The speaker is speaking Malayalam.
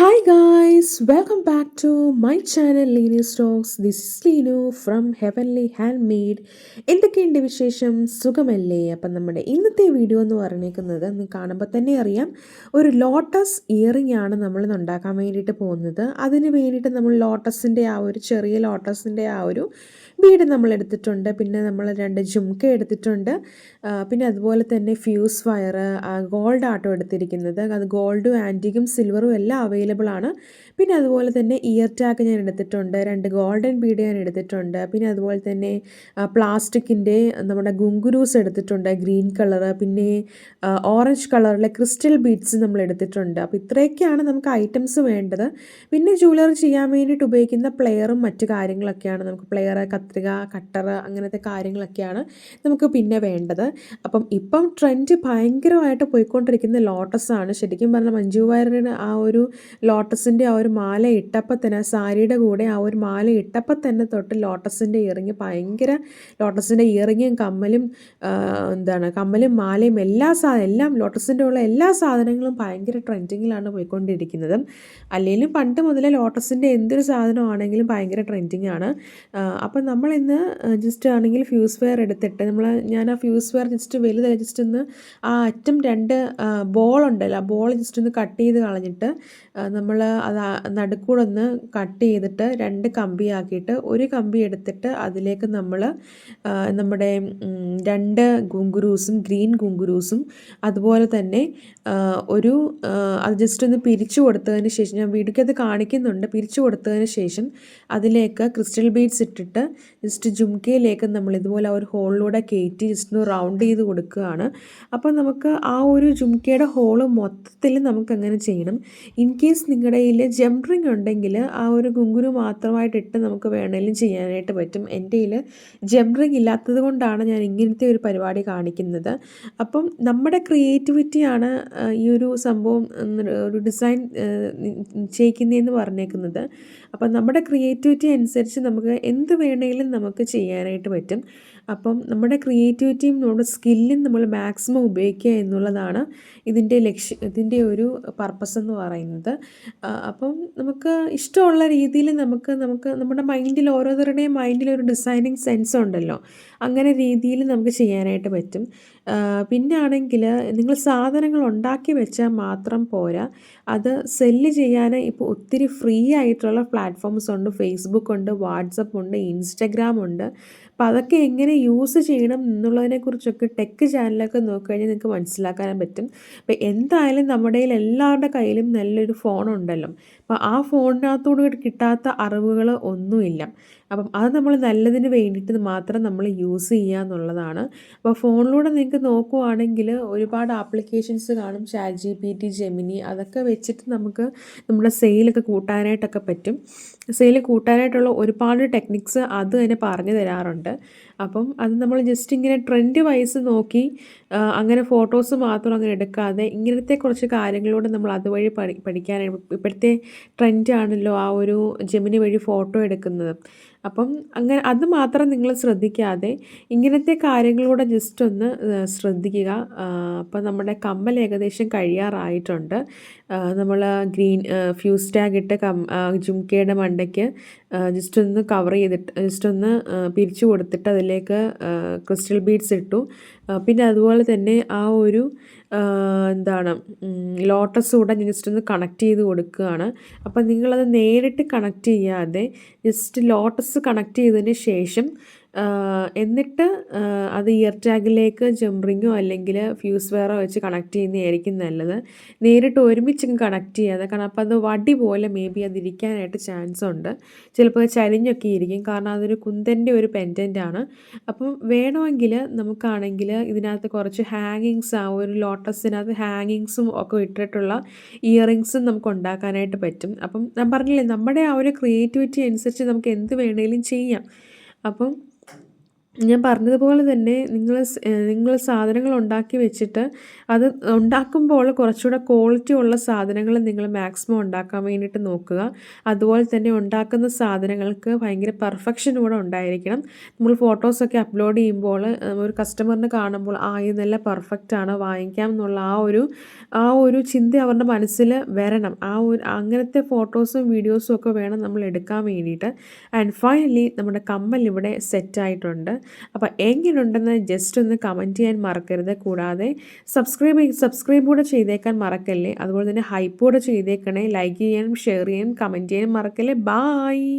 Hi guys welcome back to my channel Leenu stokes this is Leenu from heavenly handmade എന്തൊക്കെയുണ്ട് വിശേഷം? സുഖമല്ലേ? അപ്പം നമ്മുടെ ഇന്നത്തെ വീഡിയോ എന്ന് പറഞ്ഞേക്കുന്നത് ഒന്ന് കാണുമ്പോൾ തന്നെ അറിയാം. ഒരു ലോട്ടസ് ഇയറിംഗ് ആണ് നമ്മൾ ഉണ്ടാക്കാൻ വേണ്ടിയിട്ട് പോകുന്നത്. അതിന് വേണ്ടിയിട്ട് നമ്മൾ ലോട്ടസിന്റെ ആ ഒരു ചെറിയ ലോട്ടസിന്റെ ആ ഒരു വീട് നമ്മൾ എടുത്തിട്ടുണ്ട്. പിന്നെ നമ്മൾ രണ്ട് ജുംക്ക എടുത്തിട്ടുണ്ട്. പിന്നെ അതുപോലെ തന്നെ ഫ്യൂസ് വയർ ഗോൾഡ് ആട്ടോ എടുത്തിരിക്കുന്നത്. അത് ഗോൾഡും ആന്റിക്കും സിൽവറും എല്ലാം അവൈലബിൾ ആണ്. പിന്നെ അതുപോലെ തന്നെ ഇയർ ടാഗ് ഞാൻ എടുത്തിട്ടുണ്ട് രണ്ട് ഗോൾഡൻ ബീഡ് ഞാൻ എടുത്തിട്ടുണ്ട് പിന്നെ അതുപോലെ തന്നെ പ്ലാസ്റ്റിക്കിന്റെ നമ്മുടെ ഗുങ്കുരൂസ് എടുത്തിട്ടുണ്ട് ഗ്രീൻ കളർ പിന്നെ ഓറഞ്ച് കളറിലെ ക്രിസ്റ്റൽ ബീഡ്സ് നമ്മൾ എടുത്തിട്ടുണ്ട്. അപ്പോൾ ഇത്രയൊക്കെയാണ് നമുക്ക് ഐറ്റംസ് വേണ്ടത്. പിന്നെ ജ്വല്ലറി ചെയ്യാൻ വേണ്ടിയിട്ട് ഉപയോഗിക്കുന്ന പ്ലെയറും മറ്റു കാര്യങ്ങളൊക്കെയാണ്. നമുക്ക് പ്ലെയർ കത്രിക കട്ടർ അങ്ങനത്തെ കാര്യങ്ങളൊക്കെയാണ് നമുക്ക് പിന്നെ വേണ്ടത്. അപ്പം ഇപ്പം ട്രെൻഡ് ഭയങ്കരമായിട്ട് പോയിക്കൊണ്ടിരിക്കുന്ന ലോട്ടസ് ആണ്. ശരിക്കും പറഞ്ഞാൽ മഞ്ജു വാര്യരുടെ ആ ഒരു ലോട്ടസിന്റെ ആ ഒരു മാല ഇട്ടപ്പോൾ തന്നെ സാരിയുടെ കൂടെ ആ ഒരു മാല ഇട്ടപ്പോൾ തന്നെ തൊട്ട് ലോട്ടസിന്റെ ഇയറിങ് ഭയങ്കര ലോട്ടസിന്റെ ഇയറിങ്ങും കമ്മലും എന്താണ് കമ്മലും മാലയും എല്ലാ സാ എല്ലാം ലോട്ടസിന്റെ ഉള്ള എല്ലാ സാധനങ്ങളും ഭയങ്കര ട്രെൻഡിങ്ങിലാണ് പോയിക്കൊണ്ടിരിക്കുന്നത്. അല്ലെങ്കിലും പണ്ട് മുതലേ ലോട്ടസിന്റെ എന്തൊരു സാധനമാണെങ്കിലും ഭയങ്കര ട്രെൻഡിങ് ആണ് അപ്പം നമ്മൾ ഇന്ന് ജസ്റ്റ് ആണെങ്കിൽ ഫ്യൂസ് വെയർ എടുത്തിട്ട് നമ്മൾ ഞാൻ ആ ഫ്യൂസ് വെയർ ജസ്റ്റ് വലുത് ജസ്റ്റ് ഒന്ന് ആ അറ്റം രണ്ട് ബോൾ ഉണ്ടല്ലോ ആ ബോൾ ജസ്റ്റ് ഒന്ന് കട്ട് ചെയ്ത് കളഞ്ഞിട്ട് നമ്മൾ അത് നടുക്കൂടെ ഒന്ന് കട്ട് ചെയ്തിട്ട് രണ്ട് കമ്പിയാക്കിയിട്ട് ഒരു കമ്പി എടുത്തിട്ട് അതിലേക്ക് നമ്മൾ നമ്മുടെ രണ്ട് ഗുങ്കുരൂസും ഗ്രീൻ ഗുങ്കുരൂസും അതുപോലെ തന്നെ ഒരു അത് ജസ്റ്റ് ഒന്ന് പിരിച്ചു കൊടുത്തതിന് ശേഷം ഞാൻ വീഡിയോക്കകത്ത് കാണിക്കുന്നുണ്ട്. പിരിച്ചു കൊടുത്തതിന് ശേഷം അതിലേക്ക് ക്രിസ്റ്റൽ ബീഡ്സ് ഇട്ടിട്ട് ജസ്റ്റ് ജുംകയിലേക്ക് നമ്മൾ ഇതുപോലെ ആ ഒരു ഹോളിലൂടെ കയറ്റി ജസ്റ്റ് ഒന്ന് റൗണ്ട് ചെയ്ത് കൊടുക്കുകയാണ്. അപ്പോൾ നമുക്ക് ആ ഒരു ജുംകയുടെ ഹോൾ മൊത്തത്തിൽ നമുക്ക് അങ്ങനെ ചെയ്യണം. ഇൻ കേസ് നിങ്ങളുടെ കയ്യിൽ ജംറിങ് ഉണ്ടെങ്കിൽ ആ ഒരു കുങ്കുരു മാത്രമായിട്ട് ഇട്ട് നമുക്ക് വേണമെങ്കിലും ചെയ്യാനായിട്ട് പറ്റും. എന്റെ കയ്യിൽ ജംറിങ് ഇല്ലാത്തത് കൊണ്ടാണ് ഞാൻ ഇങ്ങനത്തെ ഒരു പരിപാടി കാണിക്കുന്നത്. അപ്പം നമ്മുടെ ക്രിയേറ്റിവിറ്റിയാണ് ഈ ഒരു സംഭവം ഒരു ഡിസൈൻ ചെയ്യിക്കുന്നതെന്ന് പറഞ്ഞേക്കുന്നത്. അപ്പം നമ്മുടെ ക്രിയേറ്റിവിറ്റി അനുസരിച്ച് നമുക്ക് എന്ത് വേണമെങ്കിലും നമുക്ക് ചെയ്യാനായിട്ട് പറ്റും. അപ്പം നമ്മുടെ ക്രിയേറ്റിവിറ്റിയും നമ്മുടെ സ്കില്ലും നമ്മൾ മാക്സിമം ഉപയോഗിക്കുക എന്നുള്ളതാണ് ഇതിന്റെ ലക്ഷ്യം ഇതിന്റെ ഒരു പർപ്പസ് എന്ന് പറയുന്നത്. അപ്പം നമുക്ക് ഇഷ്ടമുള്ള രീതിയിൽ നമുക്ക് നമുക്ക് നമ്മുടെ മൈൻഡിൽ ഓരോരുത്തരുടെയും മൈൻഡിൽ ഒരു ഡിസൈനിങ് സെൻസ് ഉണ്ടല്ലോ. അങ്ങനെ രീതിയിൽ നമുക്ക് ചെയ്യാനായിട്ട് പറ്റും. പിന്നെ ആണെങ്കിൽ നിങ്ങൾ സാധനങ്ങൾ ഉണ്ടാക്കി വെച്ചാൽ മാത്രം പോരാ. അത് സെല്ല് ചെയ്യാൻ ഇപ്പോൾ ഒത്തിരി ഫ്രീ ആയിട്ടുള്ള പ്ലാറ്റ്ഫോംസ് ഉണ്ട്. ഫേസ്ബുക്ക് ഉണ്ട് വാട്സപ്പ് ഉണ്ട് ഇൻസ്റ്റഗ്രാം ഉണ്ട്. അപ്പോൾ അതൊക്കെ എങ്ങനെ യൂസ് ചെയ്യണം എന്നുള്ളതിനെക്കുറിച്ചൊക്കെ ടെക് ചാനലൊക്കെ നോക്കിക്കഴിഞ്ഞാൽ നിങ്ങൾക്ക് മനസ്സിലാക്കാൻ പറ്റും. അപ്പോൾ എന്തായാലും നമ്മുടെ എല്ലാവരുടെ കയ്യിലും നല്ലൊരു ഫോണുണ്ടല്ലോ അപ്പോൾ ആ ഫോണിനകത്തോട് കിട്ടാത്ത അറിവുകൾ ഒന്നുമില്ല. അപ്പം അത് നമ്മൾ നല്ലതിന് വേണ്ടിയിട്ട് മാത്രം നമ്മൾ യൂസ് ചെയ്യുക എന്നുള്ളതാണ്. അപ്പോൾ ഫോണിലൂടെ നിങ്ങൾക്ക് നോക്കുവാണെങ്കിൽ ഒരുപാട് ആപ്ലിക്കേഷൻസ് കാണും. Chat G P T Gemini അതൊക്കെ വെച്ചിട്ട് നമുക്ക് നമ്മുടെ സെയിലൊക്കെ കൂട്ടാനായിട്ടൊക്കെ പറ്റും. സെയിൽ കൂട്ടാനായിട്ടുള്ള ഒരുപാട് ടെക്നിക്സ് അത് തന്നെ പറഞ്ഞു തരാറുണ്ട്. അപ്പം അത് നമ്മൾ ജസ്റ്റ് ഇങ്ങനെ ട്രെൻഡ് വൈസ് നോക്കി അങ്ങനെ ഫോട്ടോസ് മാത്രം അങ്ങനെ എടുക്കാതെ ഇങ്ങനത്തെ കുറച്ച് കാര്യങ്ങളോട് നമ്മൾ അതുവഴി പഠി പഠിക്കാനാണ് ഇപ്പോഴത്തെ ട്രെൻഡാണല്ലോ ആ ഒരു ജെമിനി വഴി ഫോട്ടോ എടുക്കുന്നത്. അപ്പം അങ്ങനെ അത് മാത്രം നിങ്ങൾ ശ്രദ്ധിക്കാതെ ഇങ്ങനത്തെ കാര്യങ്ങളൂടെ ജസ്റ്റ് ഒന്ന് ശ്രദ്ധിക്കുക. അപ്പം നമ്മുടെ കമ്മൽ ഏകദേശം കഴിയാറായിട്ടുണ്ട്. നമ്മൾ ഗ്രീൻ ഫ്യൂസ് ടാഗ് ഇട്ട് കം ജുംക്കയുടെ മണ്ടയ്ക്ക് ജസ്റ്റ് ഒന്ന് കവർ ചെയ്തിട്ട് ജസ്റ്റ് ഒന്ന് പിരിച്ചു കൊടുത്തിട്ട് അതിലേക്ക് ക്രിസ്റ്റൽ ബീഡ്സ് ഇട്ടു. പിന്നെ അതുപോലെ തന്നെ ആ ഒരു എന്താണ് ലോട്ടസ് കൂടെ ജസ്റ്റ് ഒന്ന് കണക്ട് ചെയ്ത് കൊടുക്കുകയാണ്. അപ്പം നിങ്ങളത് നേരിട്ട് കണക്ട് ചെയ്യാതെ ജസ്റ്റ് ലോട്ടസ് കണക്ട് ചെയ്തതിന് ശേഷം എന്നിട്ട് അത് ഇയർ ടാഗിലേക്ക് ജംറിങ്ങോ അല്ലെങ്കിൽ ഫ്യൂസ് വെയറോ വെച്ച് കണക്ട് ചെയ്യുന്നതായിരിക്കും നല്ലത്. നേരിട്ട് ഒരുമിച്ച് കണക്ട് ചെയ്യാതെ കാരണം അപ്പോൾ അത് വടി പോലെ മേ ബി അതിരിക്കാനായിട്ട് ചാൻസ് ഉണ്ട്. ചിലപ്പോൾ ചരിഞ്ഞൊക്കെ ഇരിക്കും. കാരണം അതൊരു കുന്തന്റെ ഒരു പെൻഡന്റ് ആണ്. അപ്പം വേണമെങ്കിൽ നമുക്കാണെങ്കിൽ ഇതിനകത്ത് കുറച്ച് ഹാങ്ങിങ്സ് ആ ഒരു ലോട്ടസിനകത്ത് ഹാങ്ങിങ്സും ഒക്കെ ഇട്ടിട്ടുള്ള ഇയറിങ്സും നമുക്ക് ഉണ്ടാക്കാനായിട്ട് പറ്റും. അപ്പം ഞാൻ പറഞ്ഞില്ലേ നമ്മുടെ ആ ഒരു ക്രിയേറ്റിവിറ്റി അനുസരിച്ച് നമുക്ക് എന്ത് വേണമെങ്കിലും ചെയ്യാം. അപ്പം ഞാൻ പറഞ്ഞതുപോലെ തന്നെ നിങ്ങൾ നിങ്ങൾ സാധനങ്ങൾ ഉണ്ടാക്കി വെച്ചിട്ട് അത് ഉണ്ടാക്കുമ്പോൾ കുറച്ചുകൂടെ ക്വാളിറ്റി ഉള്ള സാധനങ്ങൾ നിങ്ങൾ മാക്സിമം ഉണ്ടാക്കാൻ വേണ്ടിയിട്ട് നോക്കുക. അതുപോലെ തന്നെ ഉണ്ടാക്കുന്ന സാധനങ്ങൾക്ക് ഭയങ്കര പെർഫെക്ഷൻ കൂടെ ഉണ്ടായിരിക്കണം. നമ്മൾ ഫോട്ടോസൊക്കെ അപ്ലോഡ് ചെയ്യുമ്പോൾ ഒരു കസ്റ്റമറിന് കാണുമ്പോൾ ആ ഇത് നല്ല പെർഫെക്റ്റ് ആണ് വാങ്ങിക്കാം എന്നുള്ള ആ ഒരു ആ ഒരു ചിന്ത അവരുടെ മനസ്സിൽ വരണം. ആ ഒരു അങ്ങനത്തെ ഫോട്ടോസും വീഡിയോസും ഒക്കെ വേണം നമ്മൾ എടുക്കാൻ വേണ്ടിയിട്ട്. ആൻഡ് ഫൈനലി നമ്മുടെ കമ്മൽ ഇവിടെ സെറ്റായിട്ടുണ്ട് അപ്പോൾ എങ്ങനെയുണ്ടെന്ന് ജസ്റ്റ് ഒന്ന് കമന്റ് ചെയ്യാൻ മറക്കരുത്. കൂടാതെ സബ്സ്ക്രൈബ് സബ്സ്ക്രൈബ് കൂടെ ചെയ്തേക്കാൻ മറക്കല്ലേ? അതുപോലെ തന്നെ ഹൈപ്പ് കൂടെ ചെയ്തേക്കണേ. ലൈക്ക് ചെയ്യാനും ഷെയർ ചെയ്യാനും കമന്റ് ചെയ്യാനും മറക്കല്ലേ? ബായ്